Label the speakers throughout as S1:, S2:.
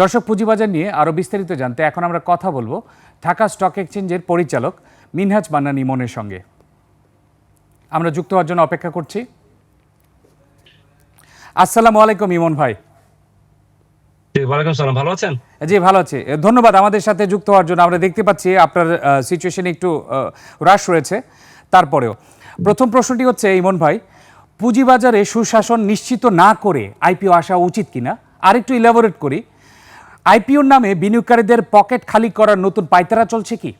S1: দর্শক পুঁজিবাজার নিয়ে আরও বিস্তারিত জানতে এখন আমরা কথা বলব ঢাকা স্টক এক্সচেঞ্জের পরিচালক মিনহাজ মান্নান ইমনের সঙ্গে। আমরা যুক্ত হওয়ার জন্য অপেক্ষা করছি। আসসালামু আলাইকুম ইমন ভাই।
S2: ভালো আছেন?
S1: জি ভালো আছি। ধন্যবাদ আমাদের সাথে যুক্ত হওয়ার জন্য। আমরা দেখতে পাচ্ছি আপনার সিচুয়েশন একটু হ্রাস রয়েছে। তারপরেও প্রথম প্রশ্নটি হচ্ছে ইমন ভাই পুঁজিবাজারে সুশাসন নিশ্চিত না করে আইপিও আসা উচিত কিনা? আরেকটু ইলাবোরেট করি। আইপিওর নামে বিনিয়োগকারীদের পকেট খালি করার নতুন পাইতারা চলছে কি?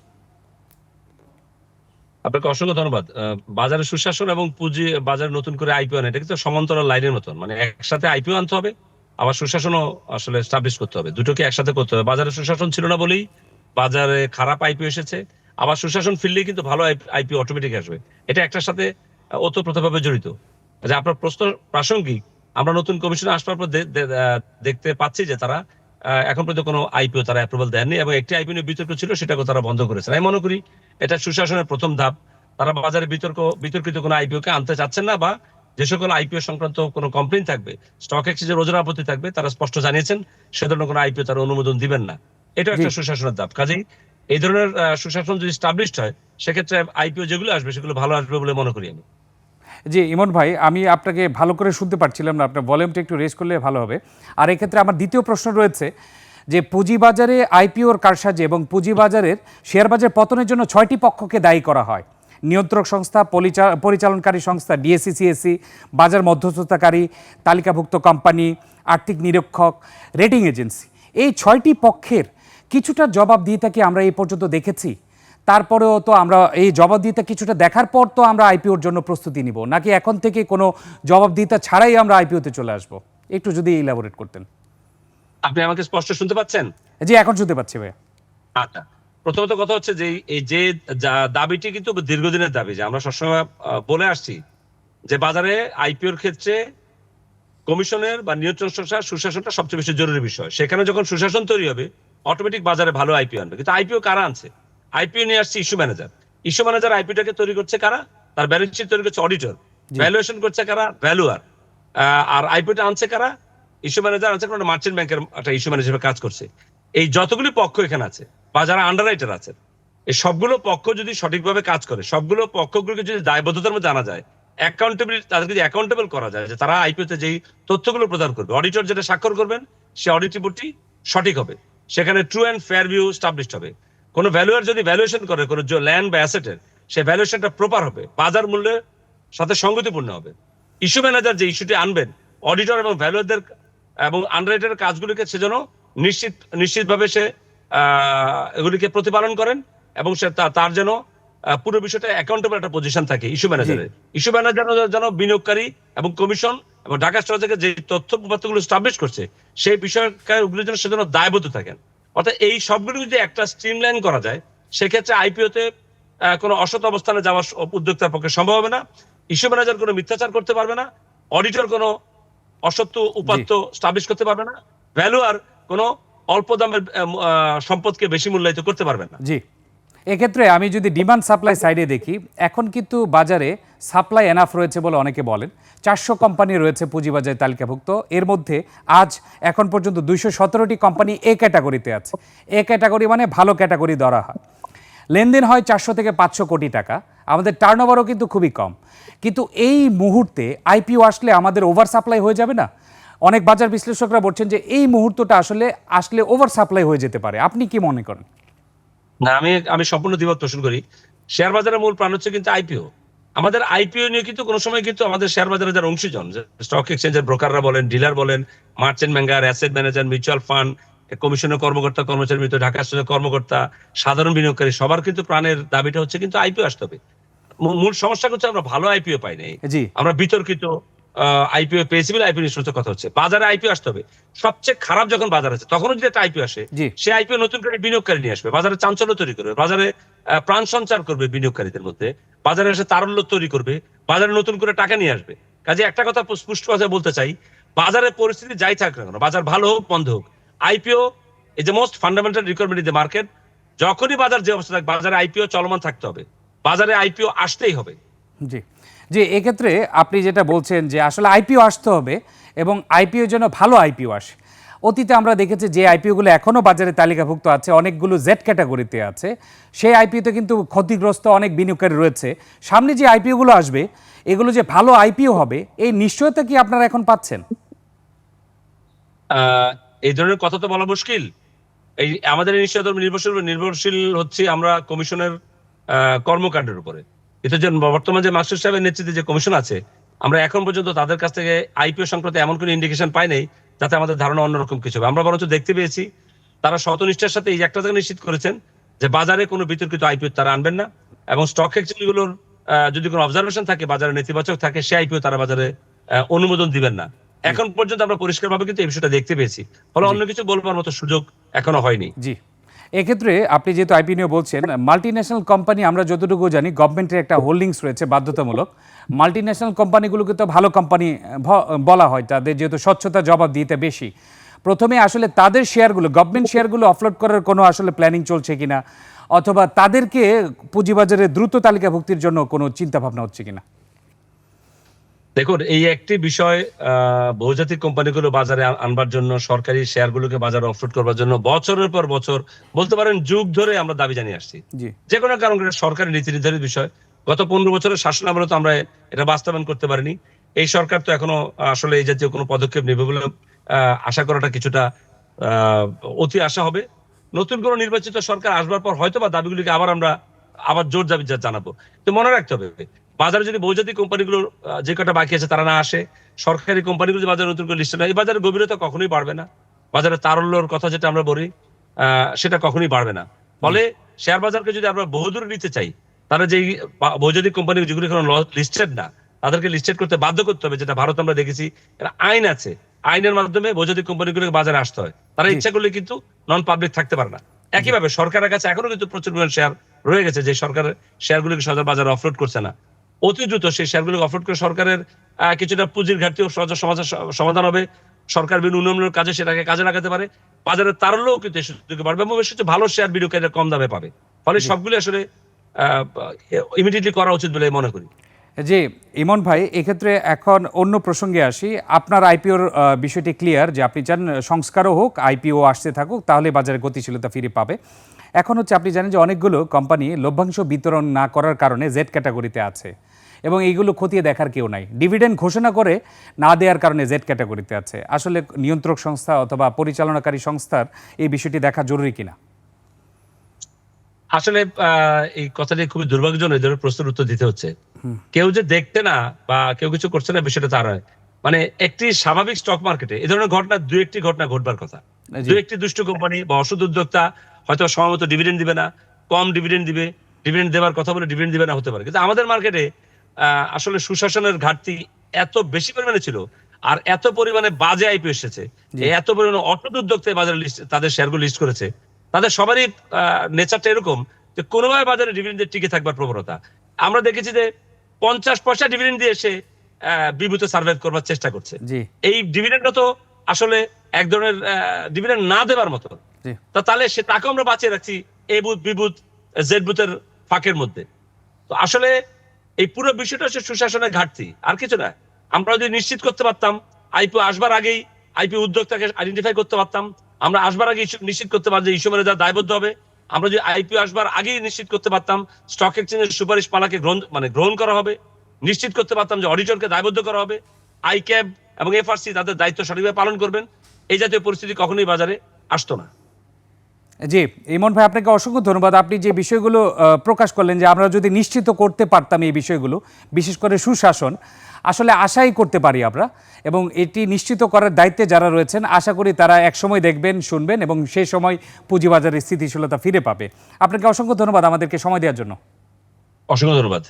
S2: আপনাকে অসংখ্য ধন্যবাদ। আহ, বাজারে সুশাসন এবং পুঁজি বাজারে নতুন করে আইপিও এটা কিন্তু সমান্তরাল লাইনের মতন। মানে একসাথে আইপিও আনতে হবে আবার সুশাসনও আসলে স্টাবলিশ করতে হবে। দুটোকে একসাথে করতে হবে। বাজারে সুশাসন ছিল না বলেই বাজারে খারাপ আইপিও এসেছে আবার সুশাসন ফিরলেই কিন্তু ভালো আইপিও অটোমেটিক আসবে। এটা একটার সাথে ওতপ্রোতভাবে জড়িত। যে আপনার প্রশ্ন প্রাসঙ্গিক আমরা নতুন কমিশনে আসবার পর দেখতে পাচ্ছি যে তারা এখন পর্যন্ত কোনো আইপিও তারা অ্যাপ্রুভাল দেননি এবং একটি আইপিও নিয়ে বিতর্ক ছিল সেটাকে তারা বন্ধ করেছে। আমি মনে করি এটা সুশাসনের প্রথম ধাপ। তারা বাজারে বিতর্ক বিতর্কিত কোনো আইপিও কে আনতে চাচ্ছেন না বা যে সকল আইপিও সংক্রান্ত কোনো কমপ্লেন থাকবে স্টক এক্সচেঞ্জের ওজোর আপত্তি থাকবে তারা স্পষ্ট জানিয়েছেন সে ধরনের কোনো আইপিও তারা অনুমোদন দিবেন না। এটা একটা সুশাসনের ধাপ। কাজেই এই ধরনের সুশাসন যদি স্টাবলিশড হয় সেক্ষেত্রে আইপিও যেগুলো আসবে সেগুলো ভালো আসবে বলে মনে করি আমি।
S1: জি, ইমন ভাই, আমি আপনাকে ভালো করে শুনতে পারছিলাম না, আপনার ভলিউমটা একটু রেস করলে ভালো হবে। আর এক্ষেত্রে আমার দ্বিতীয় প্রশ্ন রয়েছে যে, পুঁজিবাজারে আইপিওর কারসাজি এবং পুঁজিবাজারের শেয়ার বাজার পতনের জন্য ছয়টি পক্ষকে দায়ী করা হয়। নিয়ন্ত্রক সংস্থা পরিচা- পরিচালনকারী সংস্থা ডিএসসি সিএসসি বাজার মধ্যস্থতাকারী, তালিকাভুক্ত কোম্পানি, আর্থিক নিরীক্ষক রেটিং এজেন্সি এই ছয়টি পক্ষের কিছুটা জবাবদিহিতা আমরা এই পর্যন্ত দেখেছি। তারপরেও তো আমরা এই জবাবদিহিতা কিছুটা দেখার পর তো আমরা আইপিওর জন্য প্রস্তুতি নিব। নাকি এখন থেকে কোনো জবাবদিহিতা ছাড়াই আমরা আইপিওতে চলে আসব? একটু যদি ইলাবোরেট করতেন।
S2: আপনি আমাকে স্পষ্ট শুনতে পাচ্ছেন?
S1: জি এখন শুনতে পাচ্ছি ভাই
S2: আচ্ছা। প্রথমত কথা হচ্ছে যে এই যে দাবিটি কিন্তু দীর্ঘদিনের দাবি যে আমরা সবসময় বলে আসছি যে বাজারে আইপিওর ক্ষেত্রে কমিশনের বা নিয়ন্ত্রণ সংস্থা সুশাসনটা সবচেয়ে বেশি জরুরি বিষয়। সেখানে যখন সুশাসন তৈরি হবে অটোমেটিক বাজারে ভালো আইপিও আনবে। কিন্তু আইপিও কারা আনছে? আইপিও নিয়ে আসছে ইস্যু ম্যানেজার ইস্যু ম্যানেজার আইপিওটাকে তৈরি করছে কারা? তার ব্যালেন্স শিট তৈরি করছে অডিটর ভ্যালুয়েশন করছে কারা? ভ্যালুয়ার আর আইপিওটা আনছে কারা? ইস্যু ম্যানেজার আনছে কারণ মার্চেন্ট ব্যাংকের একটা ইস্যু ম্যানেজার কাজ করছে। এই যতগুলি পক্ষ এখানে আছে বা যারা আন্ডাররাইটার আছে এই সবগুলো পক্ষ যদি সঠিকভাবে কাজ করে সবগুলো পক্ষগুলোকে যদি দায়বদ্ধতার মধ্যে জানা যায় অ্যাকাউন্টেবিলিটি তাদেরকে যদি অ্যাকাউন্টেবল করা যায় যে তারা আইপিওতে যেই তথ্যগুলো প্রদান করবে অডিটর যেটা স্বাক্ষর করবেন সে অডিট রিপোর্টটি সঠিক হবে। সেখানে true and fair view established হবে। কোনো ভ্যালুয়ার যদি ভ্যালুয়েশন করে কোনো ল্যান্ড বা অ্যাসেটের সেই ভ্যালুয়েশনটা প্রপার হবে বাজার মূল্যের সাথে সঙ্গতিপূর্ণ হবে। ইস্যু ম্যানেজার যে ইস্যুটি আনবেন অডিটর এবং ভ্যালুয়ারদের এবং আন্ডাররাইটারের কাজগুলিকে সেজন্য নিশ্চিত নিশ্চিতভাবে সে এগুলিকে প্রতিপালন করেন এবং সে তার যেন পুরো বিষয়টা অ্যাকাউন্টেবল একটা পজিশন থাকে ইস্যু ম্যানেজারের ইস্যু ম্যানেজার যেন বিনিয়োগকারী এবং কমিশন এবং ঢাকা স্টক যে তথ্য উপাত্তগুলো স্টাবলিশ করছে সেই বিষয়গুলির জন্য যেন দায়বদ্ধ থাকেন। অর্থাৎ এই সবগুলো যদি একটা স্ট্রিমলাইন করা যায় সেক্ষেত্রে আইপিওতে কোনো অসৎ অবস্থানে যাওয়ার উদ্যোক্তার পক্ষে সম্ভব হবে না। ইস্যু ম্যানেজার কোনো মিথ্যাচার করতে পারবে না। অডিটর কোনো অসত্য উপাত্ত স্টাবলিশ করতে পারবে না। ভ্যালুয়ার কোনো অল্প দামের সম্পদকে বেশি মূল্যায়িত করতে পারবে না।
S1: জি। এক্ষেত্রে আমি যদি ডিমান্ড সাপ্লাই সাইডে দেখি, এখন কিন্তু বাজারে সাপ্লাই এনাফ রয়েছে বলে অনেকে বলেন। চারশো কোম্পানি রয়েছে পুঁজিবাজারে তালিকাভুক্ত। এর মধ্যে আজ, এখন পর্যন্ত দুইশো সতেরোটি কোম্পানি এ ক্যাটাগরিতে আছে। এ ক্যাটাগরি মানে ভালো ক্যাটাগরি ধরা হয়। লেনদেন হয় চারশো থেকে পাঁচশো কোটি টাকা। আমাদের টার্নওভারও কিন্তু খুবই কম। কিন্তু এই মুহূর্তে আইপিও আসলে আমাদের ওভার সাপ্লাই হয়ে যাবে না? অনেক বাজার বিশ্লেষকরা বলছেন যে এই মুহূর্তটা আসলে আসলে ওভার সাপ্লাই হয়ে যেতে পারে। আপনি কি মনে করেন?
S2: না আমি আমি সম্পূর্ণ দ্বিমত পোষণ করি। শেয়ার বাজারের মূল প্রাণ হচ্ছে কিন্তু আইপিও আমাদের আইপিও নিয়ে কিন্তু কোনো সময় কিন্তু আমাদের শেয়ার বাজারে যারা অংশীজন স্টক এক্সচেঞ্জের ব্রোকাররা বলেন ডিলার বলেন merchant banker asset manager mutual fund কমিশনের কর্মকর্তা কর্মচারী মৃত ঢাকা কর্মকর্তা সাধারণ বিনিয়োগকারী সবার কিন্তু প্রাণের দাবিটা হচ্ছে কিন্তু আইপিও আসতে হবে। মূল সমস্যা হচ্ছে আমরা ভালো আইপিও পাই নাই। আমরা বিতর্কিত আইপিও পেয়েছি বলে আইপিও নিশ্চিত কথা হচ্ছে। বাজারে আইপিও আসতে হবে। সবচেয়ে খারাপ যখন বাজার আছে তখনও যদি একটা আইপিও আসে সে আইপিও নতুন করে বিনিয়োগকারী নিয়ে আসবে। বাজারে চাঞ্চল্য তৈরি করবে। বাজারে প্রাণ সঞ্চার করবে বিনিয়োগকারীদের মধ্যে। বাজারে এসে তারল্য তৈরি করবে। বাজারে নতুন করে টাকা নিয়ে আসবে। কাজে একটা কথা স্পষ্ট কথা বলতে চাই। বাজারের পরিস্থিতি যাই থাক না কেন বাজার ভালো হোক বন্ধ হোক IPO is the most fundamental requirement in the market যখনই বাজার যে অবস্থা থাকে বাজারে আইপিও চলমান থাকতে হবে। বাজারে আইপিও আসতেই হবে।
S1: জি। জি এক্ষেত্রে আপনি যেটা বলছেন যে আসলে আইপিও আসতে হবে এবং আইপিও যেন ভালো আইপিও আসে। অতীতে আমরা দেখেছি যে আইপিওগুলো এখনও বাজারে তালিকাভুক্ত আছে, অনেকগুলো জেড ক্যাটাগরিতে আছে। সেই আইপিওতে কিন্তু ক্ষতিগ্রস্ত অনেক বিনিয়োগকারী রয়েছে। সামনে যে আইপিওগুলো আসবে, এগুলো যে ভালো আইপিও হবে, এই নিশ্চয়তা কি আপনারা এখন পাচ্ছেন?
S2: এই ধরনের কথা তো বলা মুশকিল। এই, আমাদের নিশ্চয়তা নির্ভরশীল নির্ভরশীল হচ্ছে আমরা কমিশনের কর্মকাণ্ডের উপরে। এটা যে বর্তমান যে মাস্টার সাহেবের নেতৃত্বে যে কমিশন আছে আমরা এখন পর্যন্ত তাদের কাছ থেকে আইপিও সংক্রান্ত এমন কোনো ইন্ডিকেশন পাই নাই যাতে আমাদের ধারণা অন্যরকম কিছু হবে। আমরা বরঞ্চ দেখতে পেয়েছি তারা শতনিষ্ঠার সাথে এই একটা জায়গা নিশ্চিত করেছেন যে বাজারে কোনো বিতর্কিত আইপিও তারা আনবেন না এবং স্টক এক্সচেঞ্জগুলোর যদি কোনো অবজারভেশন থাকে বাজারে নেতিবাচক থাকে সে আইপিও তারা বাজারে অনুমোদন দিবেন না। এখন পর্যন্ত আমরা পরিষ্কারভাবে কিন্তু এই বিষয়টা দেখতে পেয়েছি। ফলে অন্য কিছু বলবার মতো সুযোগ এখনও হয়নি।
S1: জি। এক্ষেত্রে আপনি যেহেতু আইপি নিয়ে বলছেন মাল্টি ন্যাশনাল কোম্পানি আমরা যতটুকু জানি গভর্নমেন্টের একটা হোল্ডিংস রয়েছে, বাধ্যতামূলক। মাল্টি ন্যাশনাল কোম্পানিগুলোকে তো ভালো কোম্পানি বলা হয়, তাদের যেহেতু স্বচ্ছতা জবাব দিতে বেশি। প্রথমে আসলে তাদের শেয়ারগুলো গভর্নমেন্ট শেয়ারগুলো অফলোড করার কোনো আসলে প্ল্যানিং চলছে কিনা, অথবা তাদেরকে পুঁজিবাজারে দ্রুত তালিকাভুক্তির জন্য কোনো চিন্তা ভাবনা হচ্ছে কিনা?
S2: দেখুন এই একটি বিষয় বহুজাতিক কোম্পানিগুলো বাজারে আনবার জন্য সরকারি শেয়ারগুলোকে বাজারে অফলোড করবার জন্য বছরের পর বছর বলতে পারেন যুগ ধরে আমরা দাবি জানিয়ে আসছি। যে কোনো কারণ সরকারি নীতি নির্ধারিত বিষয়। গত পনেরো বছরের শাসন আমলে তো আমরা এটা বাস্তবায়ন করতে পারিনি। এই সরকার তো এখনও আসলে এই জাতীয় কোনো পদক্ষেপ নেবে বলে আহ, আশা করাটা কিছুটা আহ, অতি আশা হবে। নতুন কোনো নির্বাচিত সরকার আসবার পর হয়তো বা দাবিগুলিকে আবার আমরা আবার জোর দাবি জানাব। তো মনে রাখতে হবে বাজারে যদি বহুজাতিক কোম্পানিগুলোর যে কটা বাকি আছে তারা না আসে সরকারি কোম্পানিগুলো যদি বাজারে নতুন করে লিস্ট না এই বাজারের গভীরতা কখনোই বাড়বে না। বাজারের তারল্যর কথা যেটা আমরা বলি সেটা কখনোই বাড়বে না। ফলে শেয়ার বাজারকে যদি আমরা বহুদূর নিতে চাই তারা যেই বহুজাতিক কোম্পানি যেগুলো এখন লিস্টেড না তাদেরকে লিস্টেড করতে বাধ্য করতে হবে যেটা ভারত আমরা দেখেছি এটা আইন আছে। আইনের মাধ্যমে বহুজাতিক কোম্পানিগুলোকে বাজারে আসতে হয়। তারা ইচ্ছা করলে কিন্তু নন পাবলিক থাকতে পারে না। একইভাবে সরকারের কাছে এখনও কিন্তু প্রচুর পরিমাণ শেয়ার রয়ে গেছে যে সরকারের শেয়ারগুলোকে সদর বাজারে অফলোড করছে না। অতি দ্রুত সেই শেয়ারগুলোকে অফলোড করে সরকারের কিছুটা পুঁজির ঘাটতিও সমাধান হবে। সরকার বিভিন্ন উন্নয়নের কাজে সেটাকে কাজে লাগাতে পারে। বাজারের তারল্যও কিন্তু এই সুযোগে বাড়বে এবং সবচেয়ে ভালো শেয়ার বিনিয়োগকারীরা কম দামে পাবে। ফলে সবগুলো আসলে ইমিডিয়েটলি করা উচিত বলে মনে করি।
S1: জি ইমন ভাই এক্ষেত্রে এখন অন্য প্রসঙ্গে আসি। আপনার আইপিওর বিষয়টি ক্লিয়ার যে আপনি চান সংস্কারও হোক আইপিও আসতে থাকুক তাহলে বাজারে গতিশীলতা ফিরে পাবে। এখন হচ্ছে আপনি জানেন যে অনেকগুলো কোম্পানি লভ্যাংশ বিতরণ না করার কারণে জেড ক্যাটাগরিতে আছে। এবং এইগুলো খতিয়ে দেখার কেউ নাই। ডিভিডেন্ড ঘোষণা করে না দেওয়ার কারণে জেড ক্যাটাগরিতে আছে। আসলে নিয়ন্ত্রক সংস্থা অথবা পরিচালনাকারী সংস্থার এই বিষয়টি দেখা জরুরি কিনা?
S2: আসলে এই কথাটি খুবই দুর্ভাগ্যজনক এই ধরনের প্রশ্নের উত্তর দিতে হচ্ছে। কেউ যে দেখতে না বা কেউ কিছু করছে না বিষয়টা তার হয় মানে একটি স্বাভাবিক স্টক মার্কেটে এই ধরনের ঘটনা দু একটি ঘটনা ঘটবার কথা। দু একটি দুষ্ট কোম্পানি বা অসৎ উদ্যোক্তা হয়তো সময়মতো ডিভিডেন্ড দিবে না কম ডিভিডেন্ড দিবে ডিভিডেন্ড দেওয়ার কথা বলে ডিভিডেন্ড দিবে না হতে পারে। কিন্তু আমাদের মার্কেটে আসলে সুশাসনের ঘাটতি এত বেশি পরিমাণে ছিল আর এত পরিমাণে বাজে আইপি এসেছে। এত পরিমাণে অসৎ উদ্যোক্তা বাজারে লিস্ট তাদের শেয়ারগুলো লিস্ট করেছে। তাদের সবারই নেচারটা এরকম যে কোনোভাবে বাজারে ডিভিডেন্ডের টিকে থাকবার প্রবণতা। আমরা দেখেছি যে পঞ্চাশ পয়সা ডিভিডেন্ড দিয়ে এসে বিভূত সার্ভাইভ করবার চেষ্টা করছে। এই ডিভিডেন্ডটা তো আসলে এক ধরনের ডিভিডেন্ড না দেবার মতো। তা তাহলে সে তাকে আমরা বাঁচিয়ে রাখছি এ বুথ বিভূত জেড বুথের ফাঁকের মধ্যে। তো আসলে এই পুরো বিষয়টা হচ্ছে সুশাসনের ঘাটতি, আর কিছু না। আমরা যদি নিশ্চিত করতে পারতাম আইপিও আসবার আগেই আইপিও উদ্যোক্তাকে আইডেন্টিফাই করতে পারতাম, আমরা আসবার আগে নিশ্চিত করতে পারতাম যে ইস্যু যা দায়বদ্ধ হবে। আমরা যদি আইপিও আসবার আগেই নিশ্চিত করতে পারতাম স্টক এক্সচেঞ্জের সুপারিশ পালাকে গ্রহণ মানে গ্রহণ করা হবে। নিশ্চিত করতে পারতাম যে অডিটরকে দায়বদ্ধ করা হবে। আই ক্যাব এবং এফআরসি তাদের দায়িত্ব সঠিকভাবে পালন করবেন। এই জাতীয় পরিস্থিতি কখনোই বাজারে আসতো না।
S1: জি, ইমন ভাই, আপনাকে অসংখ্য ধন্যবাদ। আপনি যে বিষয়গুলো প্রকাশ করলেন যে আমরা যদি নিশ্চিত করতে পারতাম এই বিষয়গুলো, বিশেষ করে সুশাসন, আসলে আশাই করতে পারি আমরা এবং এটি নিশ্চিত করার দায়িত্বে যারা রয়েছেন, আশা করি তারা একসময় দেখবেন, শুনবেন এবং সেই সময় পুঁজিবাজারের স্থিতিশীলতা ফিরে পাবে। আপনাকে অসংখ্য ধন্যবাদ আমাদেরকে সময় দেওয়ার জন্য।
S2: অসংখ্য ধন্যবাদ।